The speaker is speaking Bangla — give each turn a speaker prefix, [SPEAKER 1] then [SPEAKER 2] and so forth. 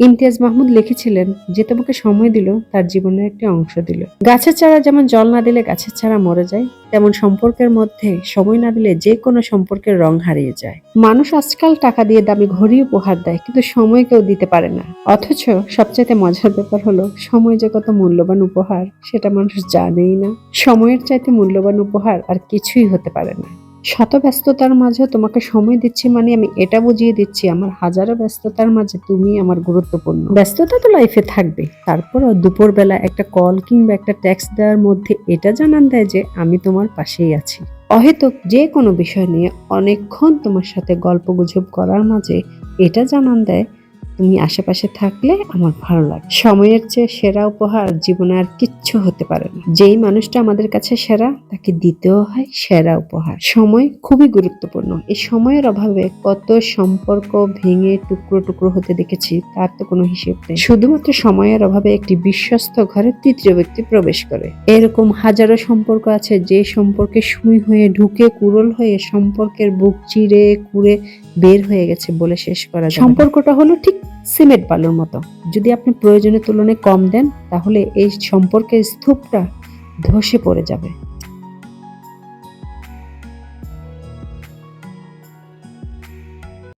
[SPEAKER 1] ইমতিয়াজ মাহমুদ লিখেছিলেন যে তোমাকে সময় দিল, তার জীবনের একটি অংশ দিল। গাছের চারা যেমন জল না দিলে গাছের চারা মরে যায়, তেমন সম্পর্কের মধ্যে সময় না দিলে যে কোনো সম্পর্কের রং হারিয়ে যায়। মানুষ আজকাল টাকা দিয়ে দামি ঘড়ি উপহার দেয়, কিন্তু সময় কেউ দিতে পারে না। অথচ সবচাইতে মজার ব্যাপার হলো, সময় যে কত মূল্যবান উপহার, সেটা মানুষ জানেই না। সময়ের চাইতে মূল্যবান উপহার আর কিছুই হতে পারে না। শত ব্যস্ততার মাঝে তোমাকে সময় দিচ্ছি মানে আমি এটা বুঝিয়ে দিচ্ছি, আমার হাজারো ব্যস্ততার মাঝে তুমি আমার গুরুত্বপূর্ণ। ব্যস্ততা তো লাইফে থাকবে। তারপরও দুপুরবেলা একটা কল কিংবা একটা ট্যাক্স দেওয়ার মধ্যে এটা জানান দেয় যে আমি তোমার পাশেই আছি। অহেতুক যে কোনো বিষয় নিয়ে অনেকক্ষণ তোমার সাথে গল্প গুজব করার মাঝে এটা জানান দেয় তুমি আশেপাশে থাকলে আমার ভালো লাগে সময়ের চেয়ে সেরা উপহার জীবনে আর কিচ্ছু হতে পারে না। যেই মানুষটা আমাদের কাছে সেরা, তাকে দিতেও হয় সেরা উপহার। সময় খুবই গুরুত্বপূর্ণ। এই সময়ের অভাবে কত সম্পর্ক ভেঙে টুকরো টুকরো হতে দেখেছি, তার তো কোনো হিসেব নেই। শুধুমাত্র সময়ের অভাবে একটি বিশ্বস্ত ঘরে তৃতীয় ব্যক্তি প্রবেশ করে। এরকম হাজারো সম্পর্ক আছে, যে সম্পর্কে সুই হয়ে ঢুকে কুরল হয়ে সম্পর্কের বুক চিরে কুড়ে বের হয়ে গেছে বলে শেষ করা সম্পর্কটা হলো ঠিক সিমেন্ট বালুর মতো। যদি আপনি প্রয়োজনের তুলনায় কম দেন, তাহলে এই সম্পর্কের স্তূপটা ধসে পড়ে যাবে।